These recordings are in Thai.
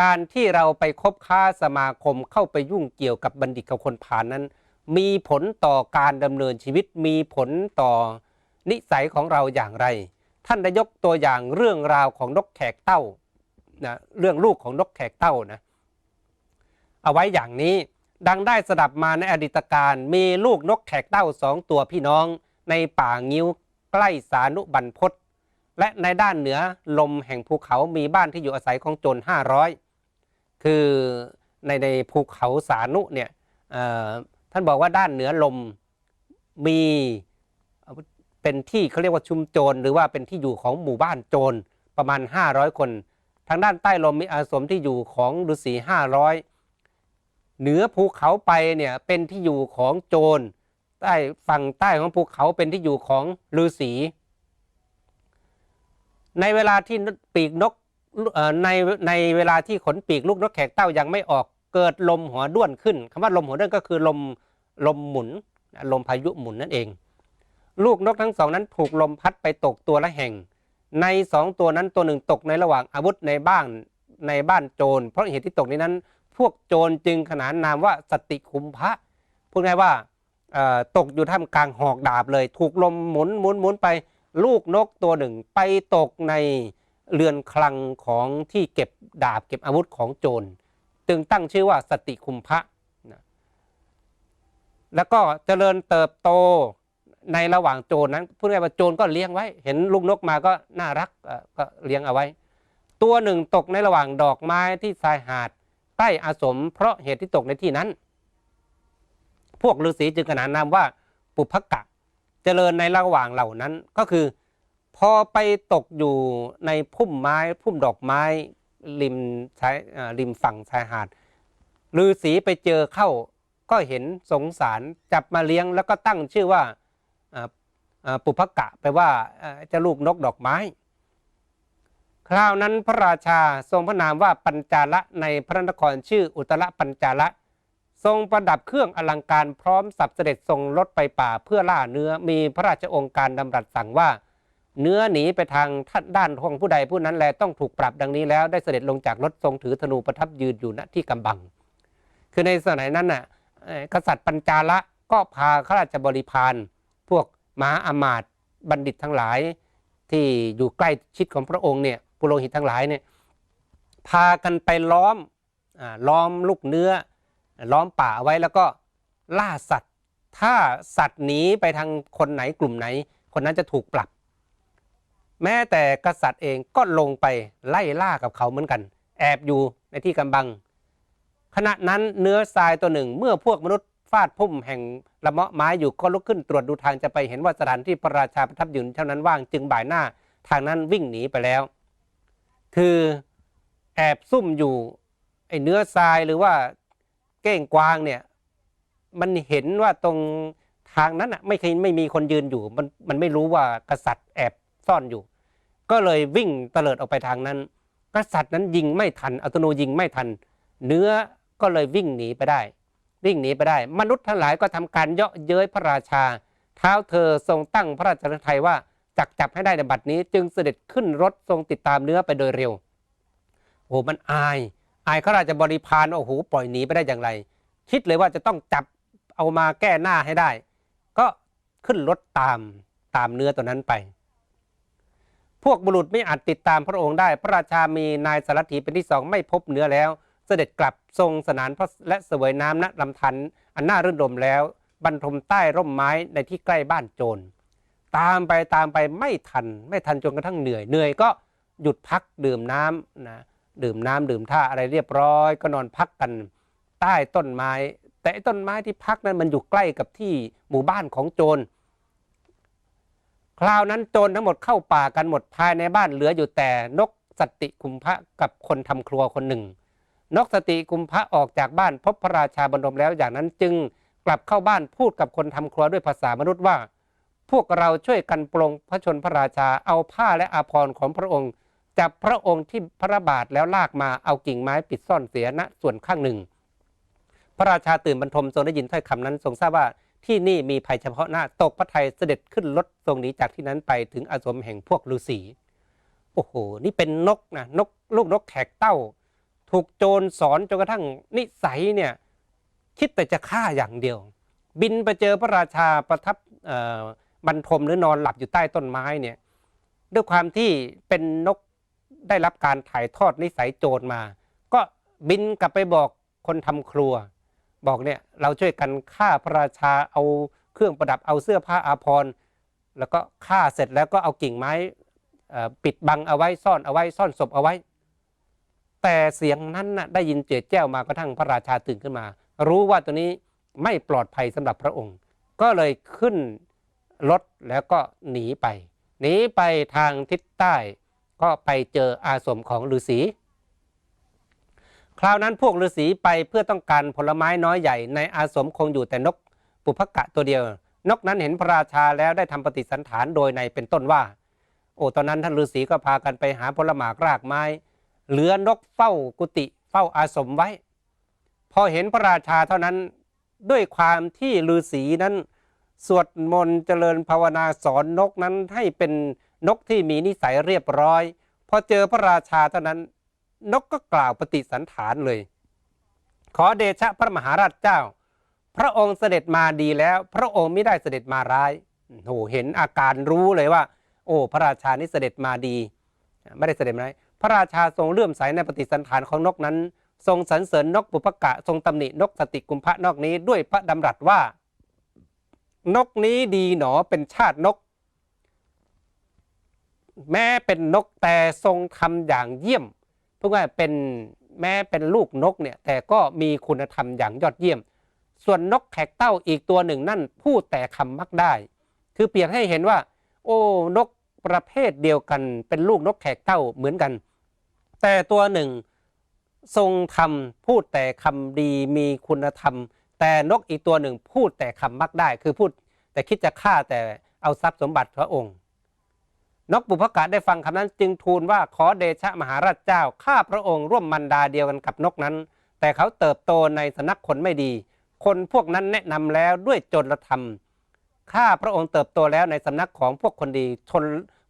การที่เราไปคบค้าสมาคมเข้าไปยุ่งเกี่ยวกับบัณฑิตกับคนผ่านนั้น มีผลต่อการดำเนินชีวิตมีผลต่อนิสัยของเราอย่างไร ท่านได้ยกตัวอย่างเรื่องราวของนกแขกเต้านะเรื่องลูกของนกแขกเต้านะเอาไว้อย่างนี้ดังได้สดับมาในอดีตการมีลูกนกแขกเต้าสองตัวพี่น้อง ในป่างิ้วใกล้สานุบันพศ และในด้านเหนือลมแห่งภูเขามีบ้านที่อยู่อาศัยของโจรห้าร้อยคือในในภูเขาสานุเนี่ยท่านบอกว่าด้านเหนือลมมีเป็นที่เขาเรียกว่าชุมโจรหรือว่าเป็นที่อยู่ของหมู่บ้านโจรประมาณ 500 คน ทางด้านใต้ลมมีอาสมที่อยู่ของฤาษี500 เหนือภูเขาไปเนี่ยเป็นที่อยู่ของโจรใต้ฝั่งใต้ของภูเขาเป็นที่อยู่ของฤาษี ในเวลาที่ปีกนกในในเวลาที่ขนปีกลูกนกแขกเต้ายังไม่ออกเกิดลมหัวด้วนขึ้นคำว่าลมหัวด้วนก็คือลมลมหมุนลมพายุหมุนนั่นเอง ลูกนกทั้งสองนั้นถูกลมพัดไปตกตัวละแห่ง ในสองตัวนั้นตัวหนึ่งตกในระหว่างอาวุธในบ้านในบ้านโจร เพราะเหตุที่ตกนี้นั้น พวกโจรจึงขนานนามว่าสติคุมพระพูดง่ายว่าตกอยู่ท่ามกลางหอกดาบเลย ถูกลมหมุนหมุนหมุนไป ลูกนกตัวหนึ่งไปตกในเรือนคลังของที่เก็บดาบเก็บอาวุธของโจรจึงตั้งชื่อว่าสติคุมพระนะแล้วก็เจริญเติบโตในระหว่างโจรนั้นพูดง่ายว่าโจรก็เลี้ยงไว้ เห็นลูกนกมาก็น่ารักก็เลี้ยงเอาไว้ ตัวหนึ่งตกในระหว่างดอกไม้ที่ชายหาดใต้อาสม เพราะเหตุที่ตกในที่นั้น พวกฤาษีจึงขนานนามว่าปุพกะ เจริญในระหว่างเหล่านั้นก็คือ พอไปตกอยู่ในพุ่มไม้พุ่มดอกไม้ริมชายริมฝั่งชายหาดฤาษีไปเจอเข้าก็เห็นสงสารจับมาเลี้ยงแล้วก็ตั้งชื่อว่าปุพกะแปลว่าเจ้าลูกนกดอกไม้ คราวนั้นพระราชาทรงพระนามว่าปัญจาละในพระนครชื่ออุตรปัญจาละ ทรงประดับเครื่องอลังการพร้อมสับเสด็จทรงรถไปป่าเพื่อล่าเนื้อมีพระราชองค์การดำรัสสั่งว่า เนื้อหนีไปทางท่านด้านของผู้ใดผู้นั้นแลต้องถูกปรับดังนี้แล้วได้เสด็จลงจากรถทรงถือธนูประทับยืนอยู่ณที่กำบัง คือในสมัยนั้นน่ะกษัตริย์ปัญจาละก็พาข้าราชบริพารพวกมหาอามาตย์บัณฑิตทั้งหลาย ที่อยู่ใกล้ชิดของพระองค์เนี่ยปุโรหิตทั้งหลายเนี่ยพากันไปล้อมอล้อมลูกเนื้อ ล้อมป่าเอาไว้แล้วก็ล่าสัตว์ ถ้าสัตว์หนีไปทางคนไหนกลุ่มไหน คนนั้นจะถูกปรับ แม้แต่กษัตริย์เองก็ลงไปไล่ล่ากับเขาเหมือนกัน แอบอยู่ในที่กำบัง ขณะนั้นเนื้อทรายตัวหนึ่งเมื่อพวกมนุษย์ฟาดพุ่มแห่งละเมาะไม้อยู่ก็ลุกขึ้นตรวจดูทางจะไปเห็นว่าสถานที่พระราชาประทับยืนเท่านั้นว่างจึงบ่ายหน้าทางนั้นวิ่งหนีไปแล้ว คือแอบซุ่มอยู่ไอ้เนื้อทรายหรือว่า เก้งกวางเนี่ย มันเห็นว่าตรงทางนั้นอะไม่เคยไม่มีคนยืนอยู่ มันมันไม่รู้ว่ากษัตริย์แอบซ่อนอยู่ ก็เลยวิ่งเตลิดออกไปทางนั้น กษัตริย์นั้นยิงไม่ทันอัตโนยิงไม่ทัน เนื้อก็เลยวิ่งหนีไปได้ วิ่งหนีไปได้ มนุษย์ทั้งหลายก็ทำการเยาะเย้ยพระราชา เท้าเธอทรงตั้งพระราชทัยว่าจักจับให้ได้ในบัดนี้ จึงเสด็จขึ้นรถทรงติดตามเนื้อไปโดยเร็วโอ้มันอายายข้าราชบริพารโอ้โหปล่อยหนีไปได้อย่างไร คิดเลยว่าจะต้องจับเอามาแก้หน้าให้ได้ ก็ขึ้นรถตามตามเนื้อตัวนั้นไป พวกบุรุษไม่อาจติดตามพระองค์ได้ พระราชามีนายสารถีเป็นที่สองไม่พบเนื้อแล้ว เสด็จกลับทรงสนานพระและเสวยน้ำณลำธารอันน่ารื่นรมแล้ว บรรทมใต้ร่มไม้ในที่ใกล้บ้านโจรตามไปตามไปไม่ทัน ไม่ทันจนกระทั่งเหนื่อยเหนื่อยก็หยุดพักดื่มน้ำนะ ดื่มน้ำดื่มท่าอะไรเรียบร้อย ก็นอนพักกันใต้ต้นไม้ แต่ต้นไม้ที่พักนั้นมันอยู่ใกล้กับที่หมู่บ้านของโจรคราวนั้นโจรทั้งหมดเข้าป่ากันหมดภายในบ้านเหลืออยู่แต่นกสติคุมพระกับคนทำครัวคนหนึ่ง นกสติคุมพระออกจากบ้านพบพระราชาบรมแล้วอย่างนั้นจึงกลับเข้าบ้านพูดกับคนทำครัวด้วยภาษามนุษย์ว่า พวกเราช่วยกันปลงพระชนพระราชาเอาผ้าและอาภรณ์ของพระองค์ จับพระองค์ที่พระบาทแล้วลากมาเอากิ่งไม้ปิดซ่อนเสียณส่วนข้างหนึ่ง พระราชาตื่นบรรทมทรงได้ยินถ้อยคำนั้นทรงทราบว่าที่นี่มีภัยเฉพาะหน้าตกพระไทยเสด็จขึ้นรถทรงหนีจากที่นั้นไปถึงอาสมแห่งพวกฤาษีโอ้โห นี่เป็นนกนะนกลูกนกแขกเต้า ถูกโจรสอนจนกระทั่งนิสัยเนี่ยคิดแต่จะฆ่าอย่างเดียว บินไปเจอพระราชาประทับบรรทมหรือนอนหลับอยู่ใต้ต้นไม้เนี่ยด้วยความที่เป็นนก ได้รับการถ่ายทอดนิสัยโจรมา ก็บินกลับไปบอกคนทำครัว บอกเนี่ยเราช่วยกันฆ่าพระราชาเอาเครื่องประดับเอาเสื้อผ้าอาภรณ์แล้วก็ฆ่าเสร็จแล้วก็เอากิ่งไม้ปิดบังเอาไว้ซ่อนเอาไว้ซ่อนศพเอาไว้ แต่เสียงนั้นน่ะได้ยินเจิดแจ้วมากระทั่งพระราชาตื่นขึ้นมา รู้ว่าตัวนี้ไม่ปลอดภัยสำหรับพระองค์ ก็เลยขึ้นรถแล้วก็หนีไป หนีไปทางทิศใต้ ก็ไปเจออาสมของฤาษีคราวนั้นพวกฤาษีไปเพื่อต้องการผลไม้น้อยใหญ่ในอาสมคงอยู่แต่นกปุพกะตัวเดียว นกนั้นเห็นพระราชาแล้วได้ทำปฏิสันฐานโดยในเป็นต้นว่า โอ้ตอนนั้นท่านฤาษีก็พากันไปหาผลหมากรากไม้ เหลือนกเฝ้ากุฏิเฝ้าอาสมไว้ พอเห็นพระราชาเท่านั้นด้วยความที่ฤาษีนั้น สวดมนต์เจริญภาวนาสอนนกนั้นให้เป็น นกที่มีนิสัยเรียบร้อย พอเจอพระราชาเท่านั้น นกก็กล่าวปฏิสันฐานเลย ขอเดชะพระมหาราชเจ้า พระองค์เสด็จมาดีแล้ว พระองค์ไม่ได้เสด็จมาร้ายโอ้โหเห็นอาการรู้เลยว่า โอ้ พระราชานี่เสด็จมาดี ไม่ได้เสด็จมาร้ายพระราชาทรงเลื่อมใสในปฏิสันฐานของนกนั้น ทรงสรรเสริญนกปุพกะ ทรงตำหนินกสติกุมพะนอกนี้ด้วยพระดำรัสว่า นกนี้ดีหนอเป็นชาตินก แม้เป็นนกแต่ทรงทำอย่างเยี่ยมเพราะว่าเป็นแม้เป็นลูกนกเนี่ยแต่ก็มีคุณธรรมอย่างยอดเยี่ยม ส่วนนกแขกเต้าอีกตัวหนึ่งนั่นพูดแต่คำมักได้ คือเปรียบให้เห็นว่า โอ้นกประเภทเดียวกัน เป็นลูกนกแขกเต้าเหมือนกัน แต่ตัวหนึ่งทรงธรรมพูดแต่คำดีมีคุณธรรม แต่นกอีกตัวหนึ่งพูดแต่คำมักได้ คือพูดแต่คิดจะฆ่าแต่เอาทรัพย์สมบัติพระองค์ นกบุพกะได้ฟังคำนั้นจึงทูลว่าขอเดชะมหาราชเจ้า ข้าพระองค์ร่วมมันดาเดียวกันกับนกนั้น แต่เขาเติบโตในสำนักคนไม่ดี คนพวกนั้นแนะนำแล้วด้วยจนธรรมข้าพระองค์เติบโตแล้วในสำนักของพวกคนดีชน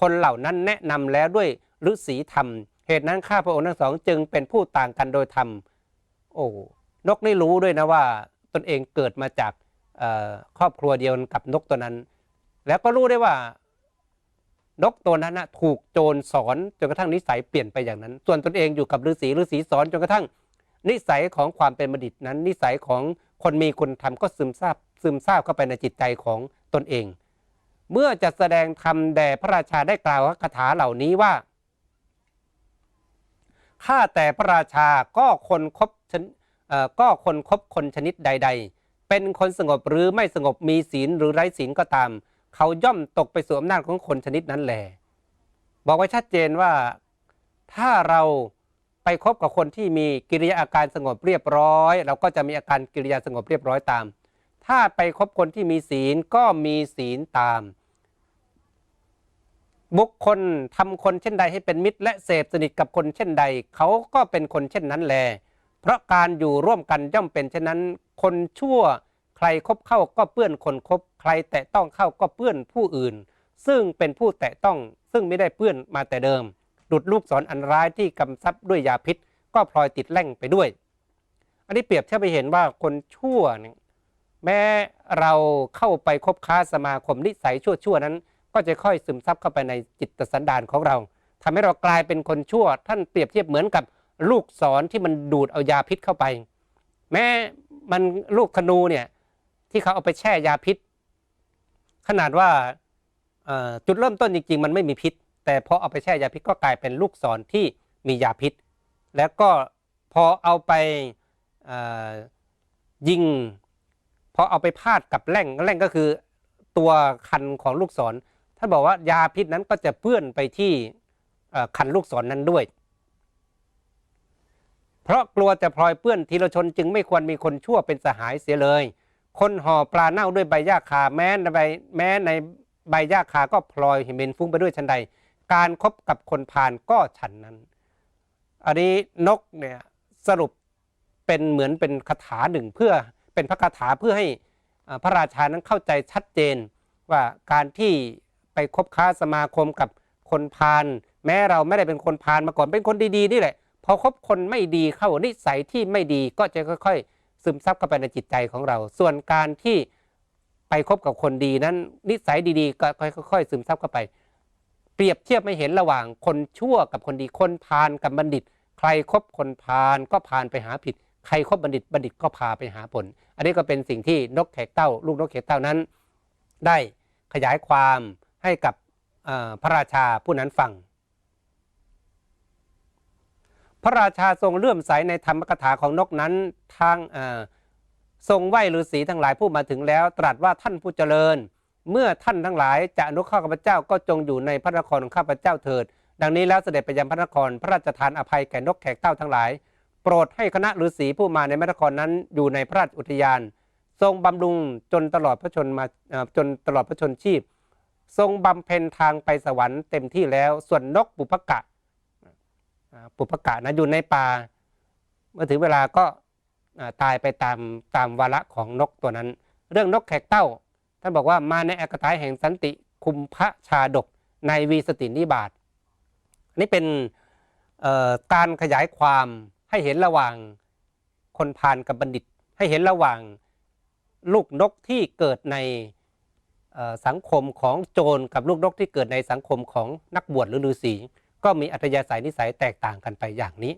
คนเหล่านั้นแนะนำแล้วด้วยฤาษีธรรม เหตุนั้นข้าพระองค์ทั้งสองจึงเป็นผู้ต่างกันโดยธรรม โอ้นกนี่รู้ด้วยนะว่า ตนเองเกิดมาจากครอบครัวเดียวกับนกตัวนั้น แล้วก็รู้ได้ว่า นกตัวนั้นนะถูกโจรสอนจนกระทั่งนิสัยเปลี่ยนไปอย่างนั้น ส่วนตนเองอยู่กับฤาษีฤาษีสอนจนกระทั่ง นิสัยของความเป็นบัณฑิตนั้น นิสัยของคนมีคุณธรรมก็ซึมซาบซึมซาบเข้าไปในจิตใจของตนเอง เมื่อจะแสดงธรรมแด่พระราชาได้กล่าวคาถาเหล่านี้ว่าข้าแต่พระราชาก็คนคบชนก็คนคบคนชนิดใด ๆ เป็นคนสงบหรือไม่สงบมีศีลหรือไร้ศีลก็ตาม เขาย่อมตกไปสู่อำนาจของคนชนิดนั้นแหละบอกไว้ชัดเจนว่าถ้าเราไปคบกับคนที่มีกิริยาอาการสงบเรียบร้อย เราก็จะมีอาการกิริยาสงบเรียบร้อยตาม ถ้าไปคบคนที่มีศีลก็มีศีลตาม บุคคลทำคนเช่นใดให้เป็นมิตร และเสพสนิทกับคนเช่นใด เขาก็เป็นคนเช่นนั้นแล เพราะการอยู่ร่วมกันย่อมเป็นเช่นนั้น คนชั่ว รคบเข้าก็เปื้อนคนคบ ใครแตะต้องเข้าก็เปื้อนผู้อื่น ซึ่งเป็นผู้แตะต้องซึ่งไม่ได้เปื้อนมาแต่เดิม ดุดลูกศรออันร้ายที่กำซับด้วยยาพิษ ก็พลอยติดแล่งไปด้วย อันนี้เปรียบเทียบไปเห็นว่าคนชั่วเนี่ยแม้เราเข้าไปคบค้าสมาคมนิสัยชั่วๆนั้น ก็จะค่อยซึมซับเข้าไปในจิตสันดานของเราทำให้เรากลายเป็นคนชั่ว ท่านเปรียบเทียบเหมือนกับลูกศรที่มันดูดเอายาพิษเข้าไป แม้มันลูกธนูเนี่ย ที่เขาเอาไปแช่ยาพิษ ขนาดว่าจุดเริ่มต้นจริง ๆ มันไม่มีพิษ แต่พอเอาไปแช่ยาพิษก็กลายเป็นลูกศรที่มียาพิษ แล้วก็พอเอาไปยิงพอเอาไปพาดกับแร่งแร่งก็คือตัวคันของลูกศรท่านบอกว่ายาพิษนั้นก็จะเปื้อนไปที่คันลูกศรนั้นด้วย เพราะกลัวจะพลอยเปื้อนทีละชนจึงไม่ควรมีคนชั่วเป็นสหายเสียเลย คนห่อปลาเน่าด้วยใบหญ้าคาแม้ในใบแม้ในใบหญ้าคาก็พลอยเหม็นฟุ้งไปด้วยชันใด การครบกับคนพาลก็ฉันนั้น อันนี้นกเนี่ยสรุปเป็นเหมือนเป็นคาถาหนึ่งเพื่อเป็นพระคาถาเพื่อให้พระราชานั้นเข้าใจชัดเจนว่าการที่ไปคบค้าสมาคมกับคนพาลแม้เราไม่ได้เป็นคนพาลมาก่อนเป็นคนดีๆนี่แหละ พอคบคนไม่ดีเข้านิสัยที่ไม่ดีก็จะค่อย ๆ ซึมซับเข้าไปในจิตใจของเรา ส่วนการที่ไปคบกับคนดีนั้น นิสัยดีๆ ก็ค่อยๆ ซึมซับเข้าไป เปรียบเทียบไม่เห็นระหว่างคนชั่วกับคนดีคนพาลกับบัณฑิต ใครครบคนพาลก็พาลไปหาผิด ใครคบบัณฑิตบัณฑิตก็พาไปหาผล อันนี้ก็เป็นสิ่งที่นกแขกเต้า ลูกนกแขกเต้านั้น ได้ขยายความให้กับพระราชาผู้นั้นฟัง พระราชาทรงเลื่อมใสในธรรมกถาของนกนั้นทางทรงไหวฤาษีทั้งหลายผู้มาถึงแล้ว ตรัสว่าท่านผู้เจริญ เมื่อท่านทั้งหลายจะอนุเคราะห์ข้าพเจ้าก็จงอยู่ในพระนครของข้าพเจ้าเถิด ดังนี้แล้วเสด็จไปยังพระนครพระราชทานอภัยแก่นกแขกเต้าทั้งหลาย โปรดให้คณะฤาษีผู้มาในพระนครนั้นอยู่ในพระราชอุทยาน ทรงบำรุงจนตลอดพระชนมาจนตลอดพระชนชีพ ทรงบำเพ็ญทางไปสวรรค์เต็มที่แล้วส่วนนกปุพกะ ปุพกะนะอยู่ในป่า เมื่อถึงเวลาก็ตายไปตามตามวาระของนกตัวนั้น เรื่องนกแขกเต้า ท่านบอกว่ามาในอากาถาแห่งสันติคุมพระชาดกในวีสตินิบาตอันนี่เป็นการขยายความให้เห็นระหว่างคนพาลกับบัณฑิต ให้เห็นระหว่างลูกนกที่เกิดในสังคมของโจรกับลูกนกที่เกิดในสังคมของนักบวชหรือฤาษี ก็มีอัธยาศัยนิสัยแตกต่างกันไปอย่างนี้